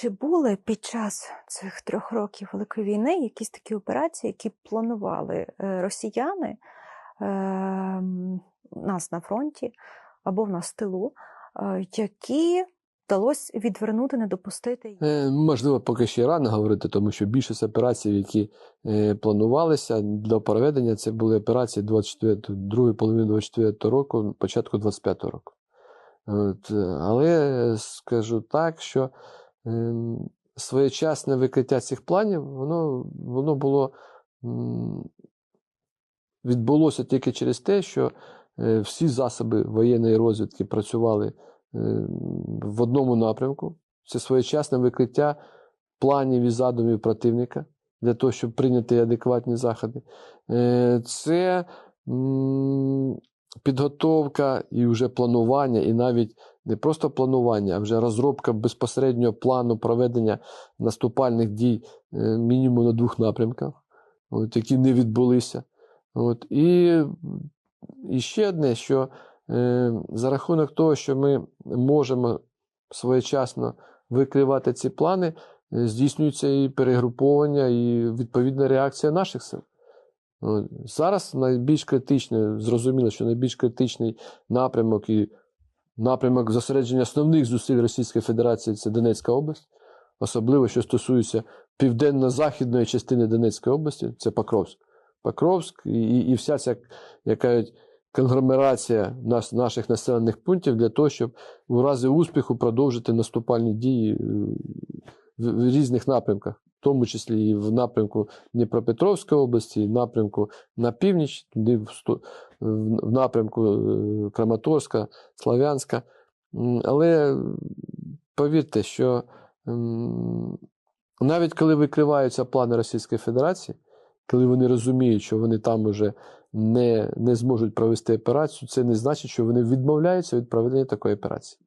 Чи були під час цих трьох років Великої війни якісь такі операції, які планували е, росіяни е, у нас на фронті або в нас в тилу, е, які вдалося відвернути, не допустити? Е, Можливо, поки ще рано говорити, тому що більшість операцій, які е, планувалися для проведення, це були операції 24, другої половини 24 року, початку 25-го року. От, е, але скажу так, що е, своєчасне викриття цих планів, воно, воно було відбулося тільки через те, що е, всі засоби воєнної розвідки працювали е, в одному напрямку. Це своєчасне викриття планів і задумів противника для того, щоб прийняти адекватні заходи. Е, Це підготовка і вже планування, і навіть не просто планування, а вже розробка безпосереднього плану проведення наступальних дій е, мінімум на двох напрямках, от, які не відбулися. От, і, і ще одне, що е, за рахунок того, що ми можемо своєчасно викривати ці плани, е, здійснюється і перегруповання, і відповідна реакція наших сил. Зараз найбільш критичне, зрозуміло, що найбільш критичний напрямок і напрямок зосередження основних зусиль Російської Федерації це Донецька область, особливо що стосується південно-західної частини Донецької області, це Покровськ. Покровськ і, і, вся ця як кажуть, конгломерація нас, наших населених пунктів для того, щоб у разі успіху продовжити наступальні дії е, в, в різних напрямках, тому числі і в напрямку Дніпропетровської області, і в напрямку на північ, туди в, напрямку е, Краматорська, Славянська. Але повірте, що навіть коли викриваються плани Російської Федерації, коли вони розуміють, що вони там уже не, не зможуть провести операцію, це не значить, що вони відмовляються від проведення такої операції.